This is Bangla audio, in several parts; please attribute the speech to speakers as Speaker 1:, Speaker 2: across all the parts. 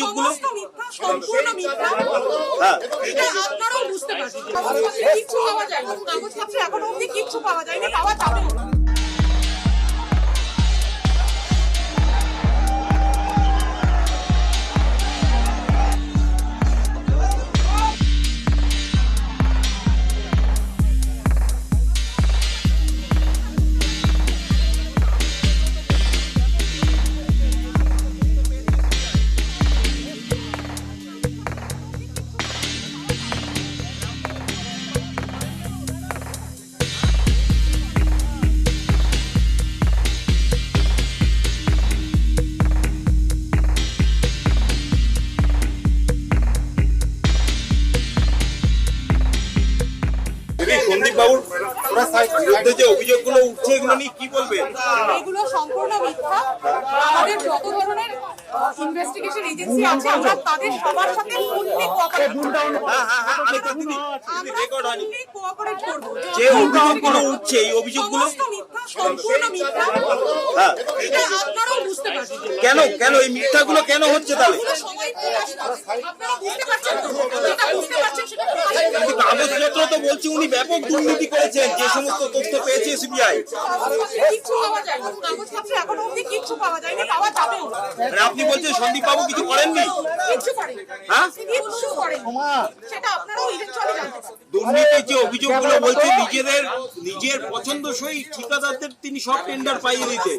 Speaker 1: অভিযোগগুলো?
Speaker 2: সম্পূর্ণ মিথ্যা। এটা আপনারাও বুঝতে পারছেন। কাগজপত্রে কিচ্ছু পাওয়া যায় না কাগজপত্রে এখনও অবধি কিচ্ছু পাওয়া যায়নি পাওয়া যাবে
Speaker 1: বিরুদ্ধে যে অভিযোগগুলো উঠছে এগুলো নিয়ে কি বলবেন?
Speaker 2: এগুলো সম্পূর্ণ মিথ্যা। আমাদের যত ধরনের ইনভেস্টিগেশন এজেন্সি আছে আমরা তাদের সবার সাথে ফুললি কোঅপারেট
Speaker 1: হ্যাঁ হ্যাঁ হ্যাঁ
Speaker 2: করব।
Speaker 1: যে অভিযোগগুলো উঠছে এই অভিযোগগুলো
Speaker 2: মিথ্যা সম্পূর্ণ মিথ্যা। এটা আপনারাও বুঝতে পারছেন।
Speaker 1: কেন কেন এই মিথ্যাগুলো কেন হচ্ছে তাহলে।
Speaker 2: আপনারা বুঝতে পারছেন তো যেটা বুঝতে পারছেন সেটা প্রকাশ করুন।
Speaker 1: কিন্তু তো বলছে উনি ব্যাপক দুর্নীতি করেছেন, যে সমস্ত তথ্য পেয়েছে সিবিআই। মানে আপনি বলছেন সন্দীপ বাবু কিছু করেননি? হ্যাঁ? দুর্নীতির যে অভিযোগগুলো বলছে, নিজেদের, নিজের পছন্দসই ঠিকাদারদের তিনি সব টেন্ডার পাইয়ে দিতে।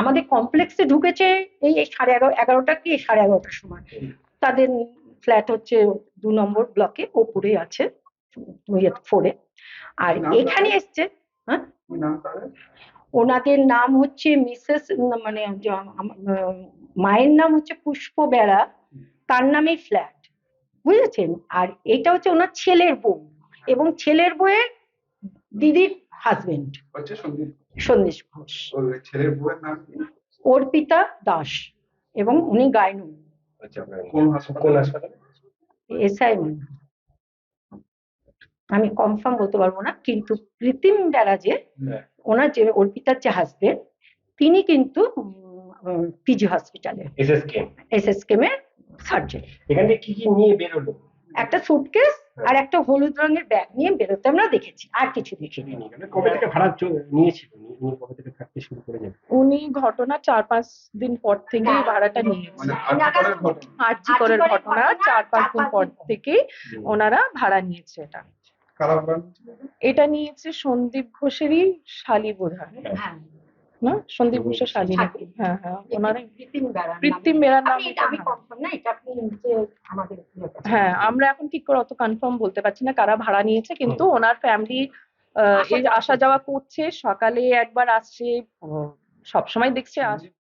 Speaker 3: আমাদের কমপ্লেক্সে ঢুকেছে এই সাড়ে এগারো এগারোটা কি? সাড়ে এগারোটার সময়। তাদের ফ্ল্যাট হচ্ছে দু নম্বর ব্লকে ওপরে আছে ফোরে আর এখানে এসছে হ্যাঁ? ওনাদের নাম হচ্ছে মিসেস মানে মায়ের নাম হচ্ছে পুষ্প বেড়া তার নামে ফ্ল্যাট বুঝেছেন? আর এটা হচ্ছে ওনার ছেলের বউ। এবং ছেলের বউয়ের দিদির হাজবেন্ড সন্দেশ ঘোষ। অর্পিতা দাস এবং উনি গায়নু
Speaker 4: আচ্ছা
Speaker 3: এসআই আমি কনফার্ম বলতে পারব না কিন্তু কৃত্রিম বেড়া যে
Speaker 4: হ্যাঁ।
Speaker 3: ওনার যে অর্পিতার যে হাজবেন্ড তিনি কিন্তু পিজি হসপিটালে
Speaker 5: এসএসকে
Speaker 3: এস এস কেমের সার্জন
Speaker 5: এখান থেকে কি কি নিয়ে বেরোলো?
Speaker 3: একটা সুটকেস আর একটা হলুদ রঙের ব্যাগ নিয়ে বেরোতে আমরা দেখেছি আর কিছু দেখিনি।
Speaker 5: মানে কবে থেকে ভাড়া চ- নিয়েছিল? কবে থেকে থাকতে শুরু করেছেন
Speaker 6: উনি ঘটনা চার পাঁচ দিন পর থেকে ভাড়াটা নিয়েছে
Speaker 4: মানে ঘটনা।
Speaker 6: চার পাঁচ দিন পর থেকেই ওনারা ভাড়া নিয়েছে এটা? এটা নিয়েছে সন্দীপ ঘোষেরই শালি বোধ হয়।
Speaker 3: হ্যাঁ।
Speaker 6: না? সন্দীপ ঘোষের শালি নাকি। হ্যাঁ হ্যাঁ ওনারা কৃত্রিম বেড়ার নাম।
Speaker 3: আমি কনফার্ম না এটা আপনি আমাদের।
Speaker 6: হ্যাঁ আমরা এখন ঠিক করে অত কনফার্ম বলতে পারছি না কারা ভাড়া নিয়েছে কিন্তু ওনার ফ্যামিলি এই আসা যাওয়া করছে। সকালে একবার আসছে সবসময় দেখছে আস-